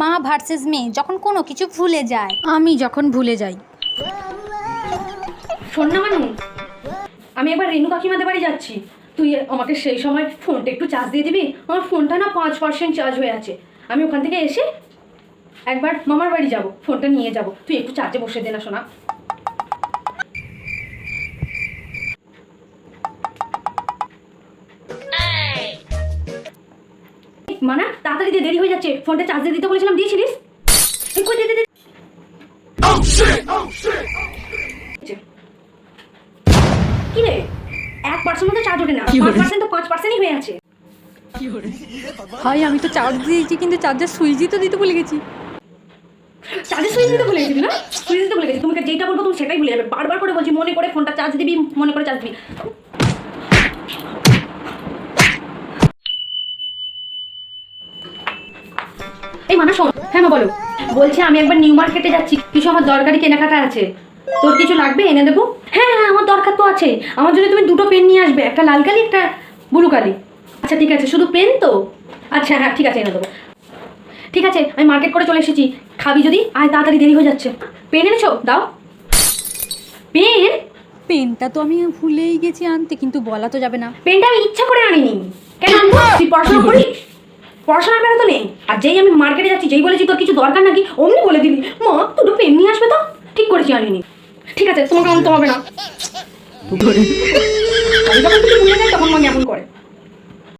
মা ভার্সেস মেয়ে, যখন কোনো কিছু ভুলে যায়। আমি যখন ভুলে যাই। শোন না মানু, আমি একবার রেণু কাকিমাদের বাড়ি যাচ্ছি। তুই আমাকে সেই সময় ফোনটা একটু চার্জ দিয়ে দিবি? আমার ফোনটা না পাঁচ পার্সেন্ট চার্জ হয়ে আছে। আমি ওখান থেকে এসে একবার মামার বাড়ি যাব, ফোনটা নিয়ে যাব। তুই একটু চার্জে বসে দে না শোনা মানা তাড়াতাড়ি দিয়ে দেরি হয়ে যাচ্ছে। ফোনটা চার্জ দিয়ে দিতে বলেছিলাম দিয়েছিলিস। কি রে? এক পার্সেন্ট মতো চার্জ ওঠে না। পাঁচ পার্সেন্ট তো পাঁচ পার্সেন্টই হয়ে আছে। আমি তো চার্জ দিয়েছি কিন্তু চার্জার সুইচই তো দিতে ভুলে গেছি। চার্জে সুইচ দিতে ভুলে গেছিলি না? সুইচ দিতে ভুলে গেছি। তোমাকে যেটা বলব তুমি সেটাই ভুলে যাবে। বারবার করে বলছি মনে করে ফোনটা চার্জ দিবি মনে করে চার্জ দিবি। মানা হ্যাঁ মা বলো। বলছি আমি একবার নিউ মার্কেটে যাচ্ছি। কিছু আমার দরকারি কেনাকাটা আছে। তোর কিছু লাগবে এনে দেবো? হ্যাঁ হ্যাঁ আমার দরকার তো আছে। আমার জন্য তুমি দুটো পেন নিয়ে আসবে একটা লাল কালি একটা ব্লু কালি। আচ্ছা ঠিক আছে শুধু পেন তো? আচ্ছা হ্যাঁ ঠিক আছে এনে দেবো। ঠিক আছে আমি মার্কেট করে চলে এসেছি। খাবি যদি? আয় তাড়াতাড়ি দেরি হয়ে যাচ্ছে। পেন এনেছো? দাও। পেন? পেনটা তো আমি ভুলেই গেছি আনতে কিন্তু বলা তো যাবে না। পেনটা আমি ইচ্ছা করে আনিনি। কেন তুই পড়াশোনা করিস? পড়াশোনার বেলা তো নেই। আর যেই আমি মার্কেটে যাচ্ছি যেই বলেছি তোর কিছু দরকার নাকি অমনি বলে দিলি মা দুটো পেন নিয়ে আসবে তো? ঠিক করেছি আনিনি ঠিক আছে তোমাকে আনতে হবে না। তখন মা এমন করে?